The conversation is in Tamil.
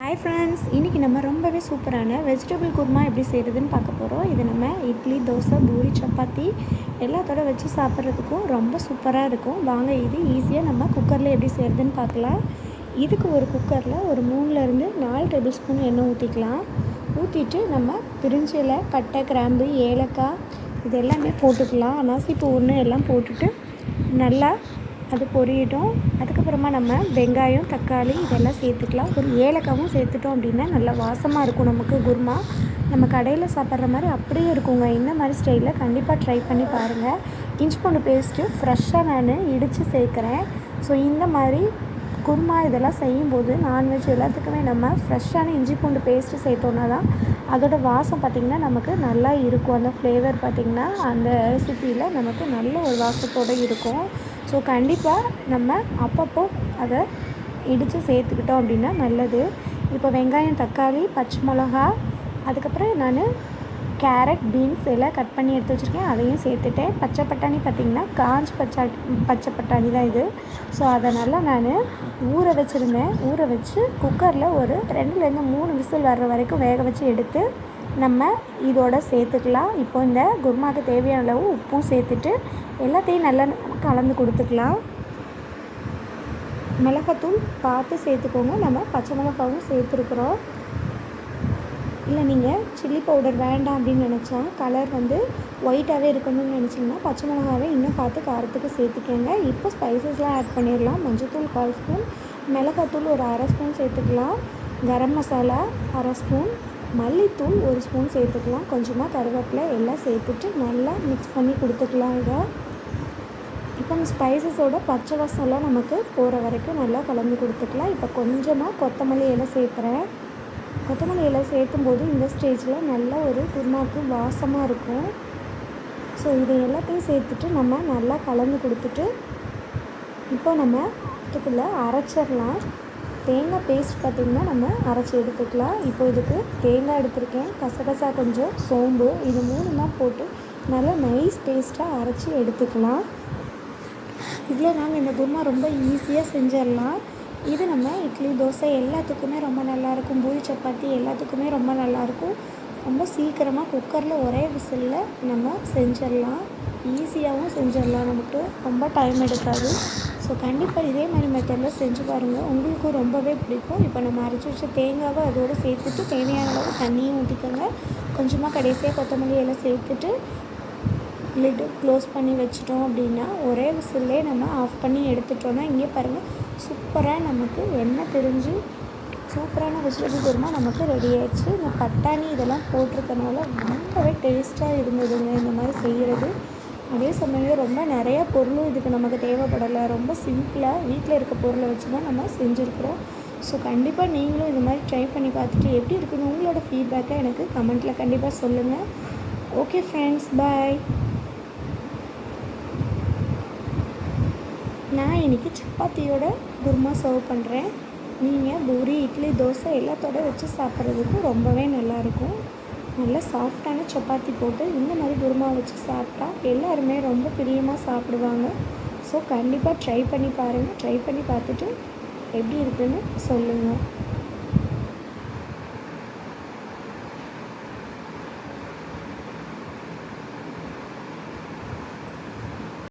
ஹாய் ஃப்ரெண்ட்ஸ் இன்றைக்கி நம்ம ரொம்பவே சூப்பரான வெஜிடபிள் குருமா எப்படி செய்கிறதுன்னு பார்க்க போகிறோம் இது நம்ம இட்லி தோசை பூரி சப்பாத்தி எல்லாத்தோட வச்சு சாப்பிட்றதுக்கும் ரொம்ப சூப்பராக இருக்கும். வாங்க இது ஈஸியாக நம்ம குக்கரில் எப்படி செய்கிறதுன்னு பார்க்கலாம். இதுக்கு ஒரு குக்கரில் ஒரு மூணுலேருந்து நாலு டேபிள் ஸ்பூன் எண்ணெய் ஊற்றிக்கலாம் ஊற்றிட்டு நம்ம பிரிஞ்சில் கட்டை பட்டை கிராம்பு ஏலக்காய் இது எல்லாமே போட்டுக்கலாம். அனாசிப்பூ ஒன்று எல்லாம் போட்டுட்டு நல்லா அது பொரியட்டும். அதுக்கப்புறமா நம்ம வெங்காயம் தக்காளி இதெல்லாம் சேர்த்துக்கலாம். ஒரு ஏலக்காவும் சேர்த்துட்டோம் அப்படின்னா நல்லா வாசமாக இருக்கும் நமக்கு குருமா. நம்ம கடையில் சாப்பிட்ற மாதிரி அப்படியே இருக்குங்க. இந்த மாதிரி ஸ்டைலில் கண்டிப்பாக ட்ரை பண்ணி பாருங்கள் இஞ்சி பூண்டு பேஸ்ட்டு ஃப்ரெஷ்ஷாக நான் இடித்து சேர்க்குறேன். ஸோ இந்த மாதிரி குருமா இதெல்லாம் செய்யும்போது நான்வெஜ் எல்லாத்துக்குமே நம்ம ஃப்ரெஷ்ஷான இஞ்சி பூண்டு பேஸ்ட்டு சேர்த்தோன்னா தான் அதோட வாசம் பார்த்திங்கன்னா நமக்கு நல்லா இருக்கும். அந்த ஃப்ளேவர் பார்த்திங்கன்னா அந்த ரெசிப்பியில் நமக்கு நல்ல ஒரு வாசத்தோடு இருக்கும். ஸோ கண்டிப்பாக நம்ம அப்பப்போ அதை இடித்து சேர்த்துக்கிட்டோம் அப்படின்னா நல்லது. இப்போ வெங்காயம் தக்காளி பச்சை மிளகா அதுக்கப்புறம் நான் கேரட் பீன்ஸ் எல்லாம் கட் பண்ணி எடுத்து வச்சுருக்கேன். அதையும் சேர்த்துட்டேன். பச்சை பட்டாணி பார்த்திங்கன்னா காஞ்சி பச்சை பச்சை பட்டாணி தான் இது. ஸோ அதை நல்லா நான் ஊற வச்சுருந்தேன். ஊற வச்சு குக்கரில் ஒரு ரெண்டுலேருந்து மூணு விசில் வர்ற வரைக்கும் வேக வச்சு எடுத்து நம்ம இதோட சேர்த்துக்கலாம். இப்போ இந்த குருமாவுக்கு தேவையான அளவு உப்பும் சேர்த்துட்டு எல்லாத்தையும் நல்லா கலந்து கொடுத்துக்கலாம். மிளகாத்தூள் பார்த்து சேர்த்துக்கோங்க. நம்ம பச்சை மிளகாவும் சேர்த்துருக்குறோம். இல்லை நீங்கள் சில்லி பவுடர் வேண்டாம் அப்படின்னு நினச்சா கலர் வந்து ஒயிட்டாகவே இருக்கணும்னு நினச்சிங்கன்னா பச்சை மிளகாவே இன்னும் பார்த்து காரத்துக்கு சேர்த்துக்கோங்க. இப்போ ஸ்பைசஸ்லாம் ஆட் பண்ணிடலாம். மஞ்சத்தூள் கால் ஸ்பூன் மிளகாத்தூள் ஒரு அரை ஸ்பூன் சேர்த்துக்கலாம். கரம் மசாலா அரை ஸ்பூன் மல்லித்தூள் ஒரு ஸ்பூன் சேர்த்துக்கலாம். கொஞ்சமாக கருவேப்பிலை எல்லாம் சேர்த்துட்டு நல்லா மிக்ஸ் பண்ணி கொடுத்துக்கலாம் இதை. இப்போ அந்த ஸ்பைசஸோட பச்சை வாசம்லாம் நமக்கு போகிற வரைக்கும் நல்லா கலந்து கொடுத்துக்கலாம். இப்போ கொஞ்சமாக கொத்தமல்லி இலை சேர்க்குறேன் கொத்தமல்லி இலை சேர்த்தும் போது இந்த ஸ்டேஜில் நல்ல ஒரு குருமாக்கு வாசமாக இருக்கும். ஸோ இது எல்லாத்தையும் சேர்த்துட்டு நம்ம நல்லா கலந்து கொடுத்துட்டு இப்போ நம்ம இதுக்குள்ளே அரைச்சிடலாம். தேங்காய் பேஸ்ட் பார்த்திங்கன்னா நம்ம அரைச்சி எடுத்துக்கலாம். இப்போ இதுக்கு தேங்காய் எடுத்திருக்கேன். கசகசா கொஞ்சம் சோம்பு இது மூணுமா போட்டு நல்லா நைஸ் டேஸ்ட்டாக அரைச்சி எடுத்துக்கலாம். இவ்வளோ நாங்கள் இந்த குருமா ரொம்ப ஈஸியாக செஞ்சிடலாம். இது நம்ம இட்லி தோசை எல்லாத்துக்குமே ரொம்ப நல்லாயிருக்கும். பூரி சப்பாத்தி எல்லாத்துக்குமே ரொம்ப நல்லாயிருக்கும். ரொம்ப சீக்கிரமாக குக்கரில் ஒரே விசிலில் நம்ம செஞ்சிடலாம். ஈஸியாகவும் செஞ்சிடலாம் நமக்கு. ரொம்ப டைம் எடுக்காது. ஸோ கண்டிப்பாக இதே மாதிரி மெத்தடில் செஞ்சு பாருங்கள் உங்களுக்கும் ரொம்பவே பிடிக்கும். இப்போ நம்ம அரைச்சி வச்ச தேங்காவை அதோடு சேர்த்துட்டு தேவையான அளவு தண்ணியும் ஊற்றிக்கோங்க கொஞ்சமாக கடைசியாக கொத்தமல்லி எல்லாம் சேர்த்துட்டு லிட்டு க்ளோஸ் பண்ணி வச்சிட்டோம் அப்படின்னா ஒரே விசில்லே நம்ம ஆஃப் பண்ணி எடுத்துட்டோன்னா இங்கே பாருங்கள் சூப்பராக நமக்கு எண்ணெய் தெரிஞ்சு சூப்பரான வெஜிடபிள் குருமா நமக்கு ரெடி ஆயிடுச்சு. இந்த பட்டாணி இதெல்லாம் போட்டிருக்கனால ரொம்பவே டேஸ்ட்டாக இருந்ததுங்க. இந்த மாதிரி செய்கிறது அதே சமயம் ரொம்ப நிறையா பொருளும் இதுக்கு நமக்கு தேவைப்படலை. ரொம்ப சிம்பிளாக வீட்டில் இருக்க பொருளை வச்சு தான் நம்ம செஞ்சுருக்குறோம். ஸோ கண்டிப்பாக நீங்களும் இது மாதிரி ட்ரை பண்ணி பார்த்துட்டு எப்படி இருக்குன்னு உங்களோட ஃபீட்பேக்கை எனக்கு கமெண்ட்டில் கண்டிப்பாக சொல்லுங்கள் ஓகே ஃப்ரெண்ட்ஸ் பாய் நான் இன்றைக்கி சப்பாத்தியோட குருமா சர்வ் பண்ணுறேன் நீங்கள் பூரி இட்லி தோசை எல்லாத்தோட வச்சு சாப்பிட்றதுக்கு ரொம்பவே நல்லாயிருக்கும் நல்லா சாஃப்டான சப்பாத்தி போட்டு இந்த மாதிரி குருமா வச்சு சாப்பிட்டா எல்லாருமே ரொம்ப பிரியமாக சாப்பிடுவாங்க. ஸோ கண்டிப்பாக ட்ரை பண்ணி பாருங்கள் ட்ரை பண்ணி பார்த்துட்டு எப்படி இருக்குன்னு சொல்லுங்கள்